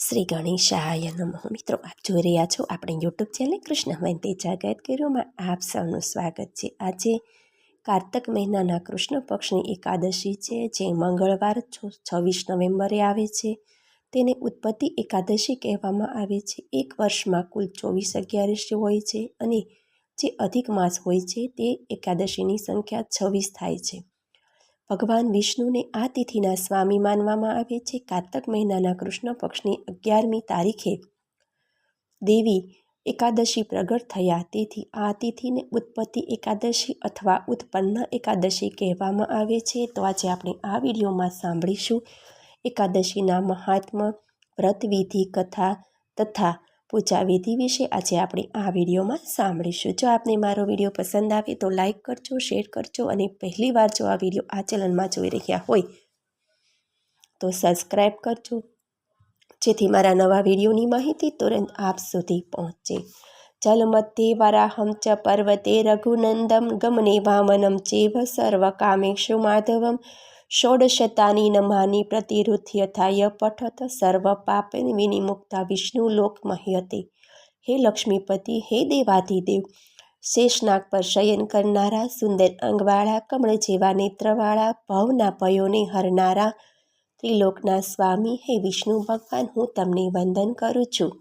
શ્રી ગણેશાય નમઃ. મિત્રો, આપ જોઈ રહ્યા છો આપણે યુટ્યુબ ચેનલ કૃષ્ણ વંતે જાગૃત કર્યોમાં આપ સૌનું સ્વાગત છે. આજે કાર્તક મહિનાના કૃષ્ણ પક્ષની એકાદશી છે, જે મંગળવાર છવ્વીસ નવેમ્બરે આવે છે. તેને ઉત્પત્તિ એકાદશી કહેવામાં આવે છે. એક વર્ષમાં કુલ ચોવીસ અગિયારસી હોય છે અને જે અધિક માસ હોય છે, તે એકાદશીની સંખ્યા છવ્વીસ થાય છે. ભગવાન વિષ્ણુને આ તિથિના સ્વામી માનવામાં આવે છે કારતક મહિનાના કૃષ્ણ પક્ષની અગિયારમી તારીખે. દેવી એકાદશી પ્રગટ થયા. તેથી આ તિથિને ઉત્પત્તિ એકાદશી અથવા ઉત્પન્ન એકાદશી કહેવામાં આવે છે. તો આજે આપણે આ વિડીયોમાં સાંભળીશું એકાદશીના મહાત્મા, વ્રતવિધિ, કથા તથા પૂજા વિધિ વિશે આજે આપણે આ વિડીયોમાં સાંભળીશું. જો આપને મારો વીડિયો પસંદ આવે તો લાઈક કરજો, શેર કરજો અને પહેલી વાર જો આ વીડિયો આ ચેનલમાં જોઈ રહ્યા હોય તો સબસ્ક્રાઈબ કરજો. જેથી મારા નવા વિડીયોની માહિતી તુરંત આપ સુધી પહોંચે. જલમતે વરાહમ ચ પર્વતે રઘુનંદમ ગમને વામનમ ચેવ સર્વ કામેક્ષુ માધવમ ષોડશતાની નમાની પ્રતિરુધ્યથાય પઠત સર્વ પાપેન વિનિમુક્તા વિષ્ણુ લોક મહ્યતે। હે લક્ષ્મીપતિ, હે દેવાધિદેવ, શેષનાગ પર શયન કરનારા, સુંદર અંગવાળા, કમળ જેવા નેત્રવાળા, ભવના ભયોને હરનારા, ત્રિલોકના સ્વામી, હે વિષ્ણુ ભગવાન, હું તમને વંદન કરું છું।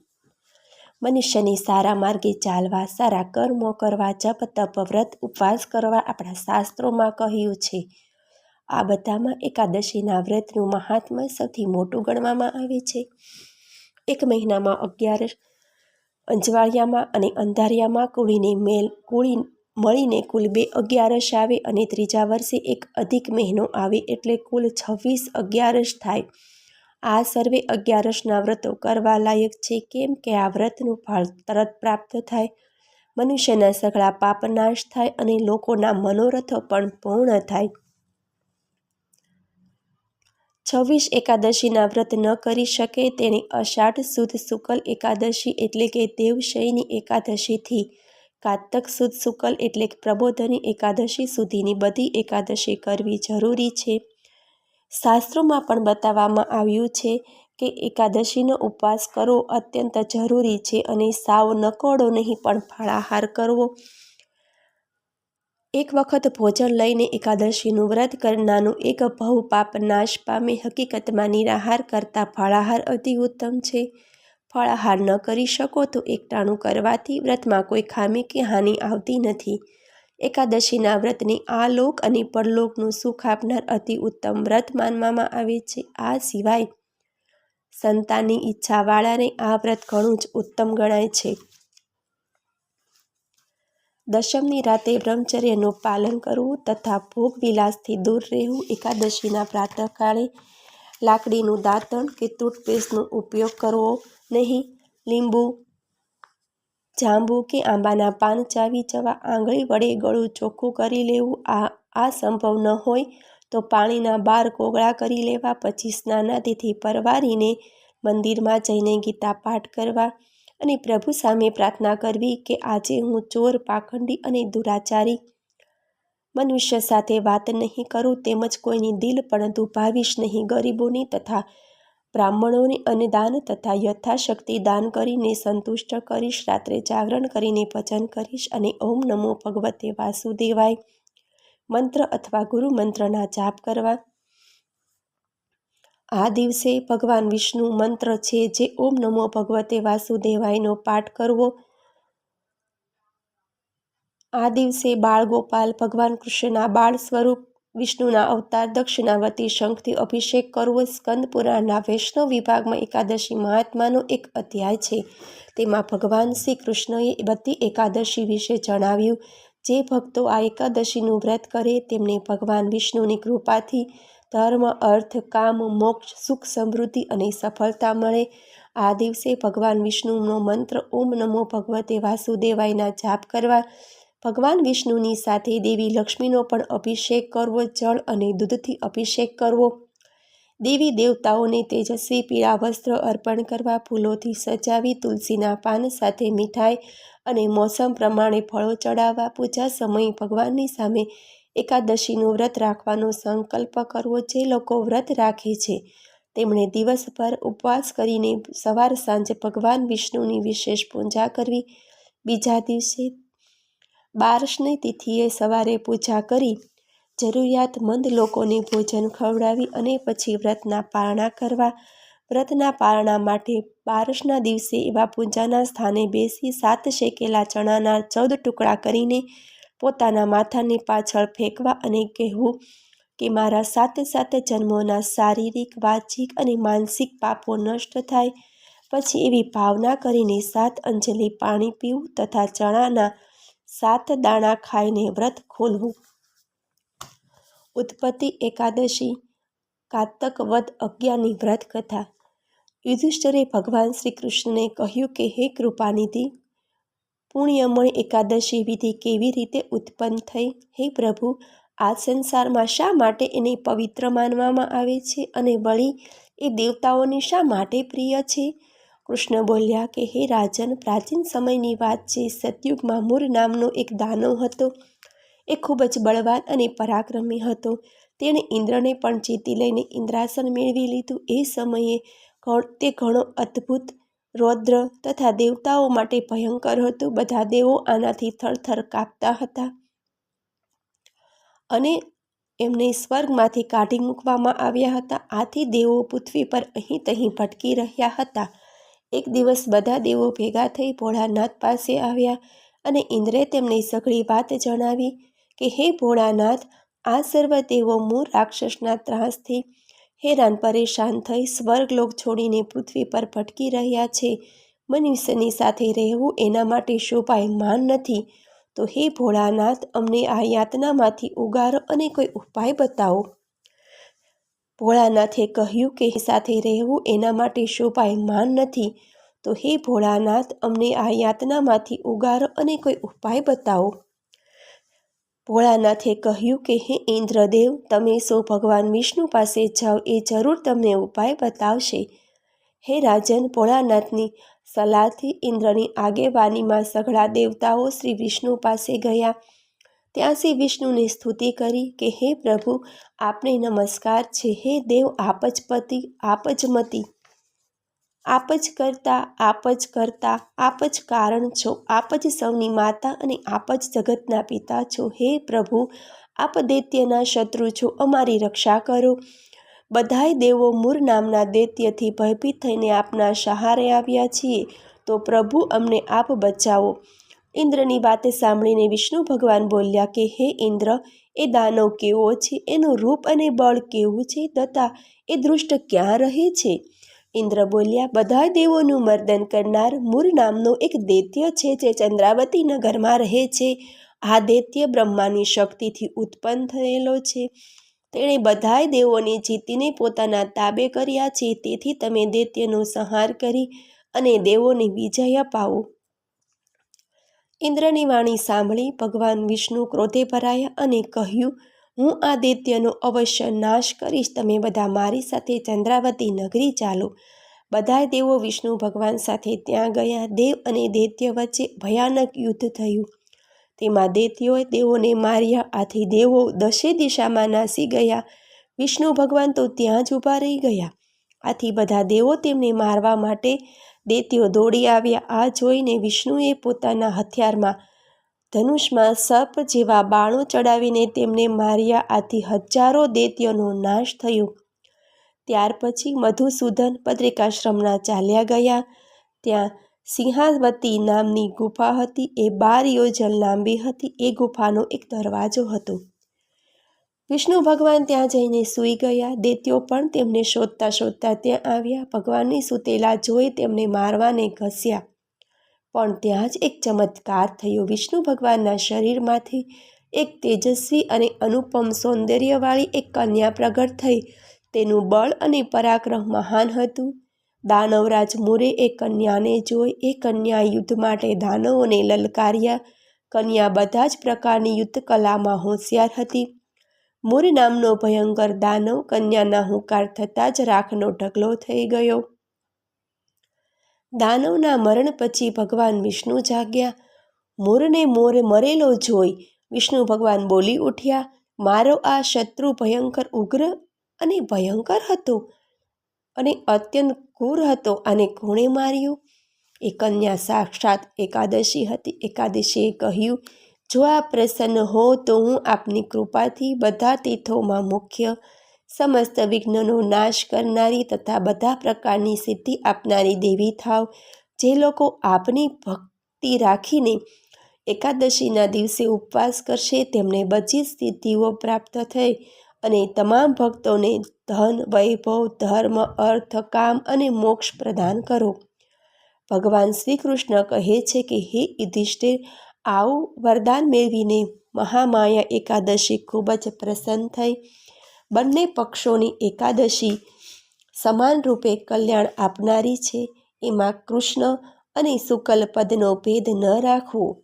મનુષ્યને સારા માર્ગે ચાલવા, સારા કર્મો કરવા, જપ, તપ, વ્રત, ઉપવાસ કરવા આપણા શાસ્ત્રોમાં કહ્યું છે। આ બધામાં એકાદશીના વ્રતનું મહાત્મ્ય સૌથી મોટું ગણવામાં આવે છે. એક મહિનામાં અગિયાર અંજવાળિયામાં અને અંધારિયામાં કુળીને મેલ, કુળી મળીને કુલ બે અગિયારસ આવે અને ત્રીજા વર્ષે એક અધિક મહિનો આવે એટલે કુલ છવ્વીસ અગિયારસ થાય. આ સર્વે અગિયારસના વ્રતો કરવા લાયક છે. કેમ કે આ વ્રતનું ફળ તરત પ્રાપ્ત થાય, મનુષ્યના સઘળા પાપ નાશ થાય અને લોકોના મનોરથો પણ પૂર્ણ થાય. છવ્વીસ એકાદશીના વ્રત ન કરી શકે તેણે અષાઢ સુદ શુકલ એકાદશી એટલે કે દેવશયની એકાદશીથી કાતક સુદ શુકલ એટલે કે પ્રબોધની એકાદશી સુધીની બધી એકાદશી કરવી જરૂરી છે. શાસ્ત્રોમાં પણ બતાવવામાં આવ્યું છે કે એકાદશીનો ઉપવાસ કરવો અત્યંત જરૂરી છે અને સાવ નકોડો નહીં પણ ફળાહાર કરવો એક વખત ભોજન લઈને એકાદશીનું વ્રત કરનારનું એક ભવ પાપ નાશ પામે હકીકતમાં નિરાહાર કરતાં ફળાહાર અતિ ઉત્તમ છે. ફળાહાર ન કરી શકો તો એકટાણું કરવાથી વ્રતમાં કોઈ ખામી કે હાનિ આવતી નથી. એકાદશીના વ્રતની આ લોક અને પરલોકનું સુખ આપનાર અતિ ઉત્તમ વ્રત માનવામાં આવે છે. આ સિવાય સંતાનની ઈચ્છાવાળાને આ વ્રત ઘણું જ ઉત્તમ ગણાય છે. દશમની રાતે બ્રહ્મચર્યનું પાલન કરવું તથા ભોગ વિલાસથી દૂર રહેવું એકાદશીના પ્રાતઃકાળે લાકડીનું દાંતણ કે ટૂથપેસ્ટનો ઉપયોગ કરવો નહીં, લીંબુ, જાંબુ કે આંબાના પાન ચાવી જવા આંગળી વડે ગળું ચોખ્ખું કરી લેવું આ આ સંભવ ન હોય તો પાણીના બાર કોગળા કરી લેવા, પછી સ્નાનાદિથી પરવારીને મંદિરમાં જઈને ગીતા પાઠ કરવા અને પ્રભુ સામે પ્રાર્થના કરવી કે આજે હું ચોર, પાખંડી અને દુરાચારી મનુષ્ય સાથે વાત નહીં કરું તેમજ કોઈની દિલ પણ દુભાવીશ નહીં ગરીબોની તથા બ્રાહ્મણોને અન્નદાન તથા યથાશક્તિ દાન કરીને સંતુષ્ટ કરીશ, રાત્રે જાગરણ કરીને ભજન કરીશ અને ઓમ નમો ભગવતે વાસુદેવાય. મંત્ર અથવા ગુરુ મંત્રના જાપ કરવા આ દિવસે ભગવાન વિષ્ણુ મંત્ર છે જે ઓમ નમો ભગવતે વાસુદેવાયનો પાઠ કરવો. આ દિવસે બાળ ગોપાલ ભગવાન કૃષ્ણના બાળ સ્વરૂપ, વિષ્ણુના અવતાર, દક્ષિણાવતી શંખથી અભિષેક કરવો સ્કંદ પુરાણના વૈષ્ણવ વિભાગમાં એકાદશી મહાત્માનો એક અધ્યાય છે. તેમાં ભગવાન શ્રી કૃષ્ણએ બધી એકાદશી વિશે જણાવ્યું. જે ભક્તો આ એકાદશીનું વ્રત કરે તેમને ભગવાન વિષ્ણુની કૃપાથી ધર્મ, અર્થ, કામ, મોક્ષ, સુખ, સમૃદ્ધિ અને સફળતા મળે. આ દિવસે ભગવાન વિષ્ણુનો મંત્ર, ઓમ નમો ભગવતે વાસુદેવાયના જાપ કરવા. ભગવાન વિષ્ણુની સાથે દેવી લક્ષ્મીનો પણ અભિષેક કરવો, જળ અને દૂધથી અભિષેક કરવો. દેવી દેવતાઓને તેજસ્વી પીળા વસ્ત્ર અર્પણ કરવા, ફૂલોથી સજાવી, તુલસીના પાન સાથે મીઠાઈ અને મોસમ પ્રમાણે ફળો ચડાવવા. પૂજા સમયે ભગવાનની સામે એકાદશીનું વ્રત રાખવાનો સંકલ્પ કરવો જે લોકો વ્રત રાખે છે. તેમણે દિવસભર ઉપવાસ કરીને સવાર સાંજે ભગવાન વિષ્ણુની વિશેષ પૂજા કરવી. બીજા દિવસે બારસની તિથિએ સવારે પૂજા કરી, જરૂરિયાતમંદ લોકોને ભોજન ખવડાવી અને પછી વ્રતના પારણા કરવા. વ્રતના પારણા માટે બારસના દિવસે એવા પૂજાના સ્થાને બેસી સાત શેકેલા ચણાના ચૌદ ટુકડા કરીને પોતાના માથાની પાછળ ફેંકવા અને કહેવું કે મારા સાથે સાથે જન્મોના શારીરિક વાચિક અને માનસિક પાપો નષ્ટ થાય. પછી એવી ભાવના કરીને સાત અંજલિ પાણી પીવું તથા ચણાના સાત દાણા ખાઈને વ્રત ખોલવું. ઉત્પત્તિ એકાદશી કાતક વદ અજ્ઞાની વ્રત કથા યુધિષ્ઠરે ભગવાન શ્રી કૃષ્ણને કહ્યું કે, હે કૃપાનિધિ પુણ્યમય એકાદશી વિધિ કેવી રીતે ઉત્પન્ન થઈ? હે પ્રભુ, આ સંસારમાં શા માટે એને પવિત્ર માનવામાં આવે છે અને વળી એ દેવતાઓને શા માટે પ્રિય છે? કૃષ્ણ બોલ્યા કે, હે રાજન, પ્રાચીન સમયની વાત છે. સતયુગમાં મૂર નામનો એક દાનવ હતો. એ ખૂબ જ બળવાન અને પરાક્રમી હતો. તેણે ઇન્દ્રને પણ જીતી લઈને ઇન્દ્રાસન મેળવી લીધું. એ સમયે તે ઘણો અદ્ભુત રૌદ્ર તથા દેવતાઓ માટે ભયંકર હતું. બધા દેવો આનાથી થરથર કાપતા હતા અને એમને સ્વર્ગમાંથી કાઢી મૂકવામાં આવ્યા હતા. આથી દેવો પૃથ્વી પર અહીં તહીં ભટકી રહ્યા હતા. એક દિવસ બધા દેવો ભેગા થઈ ભોળાનાથ પાસે આવ્યા અને ઇન્દ્રે તેમને સઘળી વાત જણાવી કે, હે ભોળાનાથ, આ સર્વ દેવો મૂળ રાક્ષસના ત્રાસથી હેરાન, પરેશાન થઈ સ્વર્ગલોક છોડીને પૃથ્વી પર ભટકી રહ્યા છે. મનુષ્યની સાથે રહેવું એના માટે શોભાયમાન નથી. તો હે ભોળાનાથ, અમને આ યાતનામાંથી ઉગારો અને કોઈ ઉપાય બતાવો. ભોળાનાથે કહ્યું કે સાથે રહેવું એના માટે શોભાયમાન નથી. તો હે ભોળાનાથ, અમને આ યાતનામાંથી ઉગારો અને કોઈ ઉપાય બતાવો. ભોળાનાથે કહ્યું કે, હે ઇન્દ્રદેવ, તમે સૌ ભગવાન વિષ્ણુ પાસે જાઓ, એ જરૂર તમને ઉપાય બતાવશે. હે રાજન, ભોળાનાથની સલાહથી ઇન્દ્રની આગેવાનીમાં સઘળા દેવતાઓ શ્રી વિષ્ણુ પાસે ગયા. ત્યાં શ્રી વિષ્ણુની સ્તુતિ કરી કે, હે પ્રભુ, આપને નમસ્કાર છે. હે દેવ, આપ જ પતિ, આપ જ મતી. આપ જ કરતા, આપ જ કરતા, આપ જ કારણ છો, આપ જ સૌની માતા અને આપ જ જગતના પિતા છો. હે પ્રભુ, આપ દૈત્યના શત્રુ છો, અમારી રક્ષા કરો. બધાય દેવો મૂર નામના દૈત્યથી ભયભીત થઈને આપના સહારે આવ્યા છીએ. તો પ્રભુ, અમને આપ બચાવો. ઇન્દ્રની વાત સાંભળીને વિષ્ણુ ભગવાન બોલ્યા કે, હે ઇન્દ્ર, એ દાનવ કેવો છે? એનું રૂપ અને બળ કેવું છે? તથા એ દૃષ્ટ ક્યાં રહે છે? ઇન્દ્ર બોલ્યા બધા દેવોનું મર્દન કરનાર મૂર નામનો એક દૈત્ય છે જે ચંદ્રાવતી નગરમાં રહે છે. આ દૈત્ય બ્રહ્માની શક્તિથી ઉત્પન્ન થયેલો છે. તેણે બધાય દેવોને જીતીને પોતાના તાબે કર્યા છે. તેથી તમે દૈત્યનો સંહાર કરી અને દેવોને વિજય અપાવો. ઇન્દ્રની વાણી સાંભળી ભગવાન વિષ્ણુ ક્રોધે ભરાયા અને કહ્યું હું આ દૈત્યનો અવશ્ય નાશ કરીશ. તમે બધા મારી સાથે ચંદ્રાવતી નગરી ચાલો. બધાય દેવો વિષ્ણુ ભગવાન સાથે ત્યાં ગયા. દેવ અને દૈત્ય વચ્ચે ભયાનક યુદ્ધ થયું. તેમાં દૈત્યોએ દેવોને માર્યા. આથી દેવો દશે દિશામાં નાસી ગયા. વિષ્ણુ ભગવાન તો ત્યાં જ ઊભા રહી ગયા. આથી બધા દેવો તેમને મારવા માટે દૈત્યો દોડી આવ્યા. આ જોઈને વિષ્ણુએ પોતાના હથિયારમાં ધનુષમાં સપ જેવા બાણો ચડાવીને તેમને માર્યા આથી હજારો દૈત્યોનો નાશ થયો. ત્યાર પછી મધુસૂદન પત્રિકાશ્રમના ચાલ્યા ગયા. ત્યાં સિંહાવતી નામની ગુફા હતી, એ બાર યોજન લાંબી હતી, એ ગુફાનો એક દરવાજો હતો. વિષ્ણુ ભગવાન ત્યાં જઈને સૂઈ ગયા. દૈત્યો પણ તેમને શોધતા શોધતા ત્યાં આવ્યા. ભગવાનની સૂતેલા જોઈ તેમને મારવાને ઘસ્યા. પણ ત્યાં જ એક ચમત્કાર થયો. વિષ્ણુ ભગવાનના શરીરમાંથી એક તેજસ્વી અને અનુપમ સૌંદર્યવાળી એક કન્યા પ્રગટ થઈ. તેનું બળ અને પરાક્રમ મહાન હતું. દાનવરાજ મુરે એ કન્યાને જોઈ, એ કન્યા યુદ્ધ માટે દાનવોને લલકાર્યા. કન્યા બધા જ પ્રકારની યુદ્ધ કલામાં હોશિયાર હતી. મુર નામનો ભયંકર દાનવ કન્યાના હુંકાર થતાં જ રાખનો ઢગલો થઈ ગયો. દાનવના મરણ પછી ભગવાન વિષ્ણુ જાગ્યા. મોરને મોર મરેલો જોઈ વિષ્ણુ ભગવાન બોલી ઉઠ્યા, મારો આ શત્રુ ભયંકર ઉગ્ર અને ભયંકર હતો અને અત્યંત ક્રૂર હતો અને કોણે માર્યો? એ કન્યા સાક્ષાત એકાદશી હતી. એકાદશીએ કહ્યું, જો આ પ્રસન્ન હો તો હું આપની કૃપાથી બધા તીર્થોમાં મુખ્ય સમસ્ત વિઘ્નોનો નાશ કરનારી તથા બધા પ્રકારની સિદ્ધિ આપનારી દેવી થાવ. જે લોકો આપની ભક્તિ રાખીને એકાદશીના દિવસે ઉપવાસ કરશે, તેમને બધી સિદ્ધિઓ પ્રાપ્ત થઈ અને તમામ ભક્તોને ધન, વૈભવ, ધર્મ, અર્થ, કામ અને મોક્ષ પ્રદાન કરો. ભગવાન શ્રી કૃષ્ણ કહે છે કે, હે યુધિષ્ઠિર, આવું વરદાન મેળવીને મહામાયા એકાદશી ખૂબ જ પ્રસન્ન થઈ. બંને પક્ષોની એકાદશી સમાન રૂપે કલ્યાણ આપનારી છે. એમાં કૃષ્ણ અને શુકલ પદનો ભેદ ન રાખવો.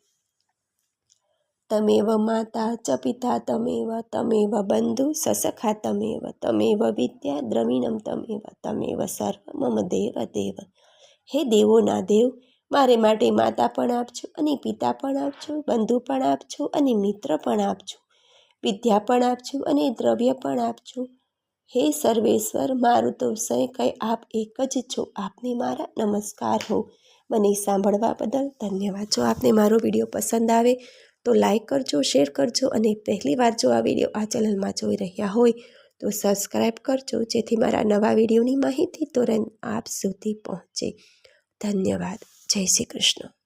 તમેવ માતા ચ પિતા, તમેવ તમેવ બંધુ સસખા, તમેવ તમેવ વિદ્યા દ્રવિણમ, તમેવ તમેવ સર્વ મમ દેવ દેવ. હે દેવોના દેવ, મારે માટે માતા પણ આપજો અને પિતા પણ આપજો, બંધુ પણ આપજો અને મિત્ર પણ આપજો. વિદ્યા પણ આપજો અને દ્રવ્ય પણ આપજો. હે સર્વેશ્વર, મારું તો સય કંઈ આપ એક જ છો. આપને મારા નમસ્કાર હો. મને સાંભળવા બદલ ધન્યવાદ. જો આપને મારો વીડિયો પસંદ આવે તો લાઈક કરજો, શેર કરજો અને પહેલી વાર જો આ વીડિયો આ ચેનલમાં જોઈ રહ્યા હોય તો સબસ્ક્રાઈબ કરજો. જેથી મારા નવા વિડીયોની માહિતી તુરંત આપ સુધી પહોંચે. ધન્યવાદ. જય શ્રી કૃષ્ણ.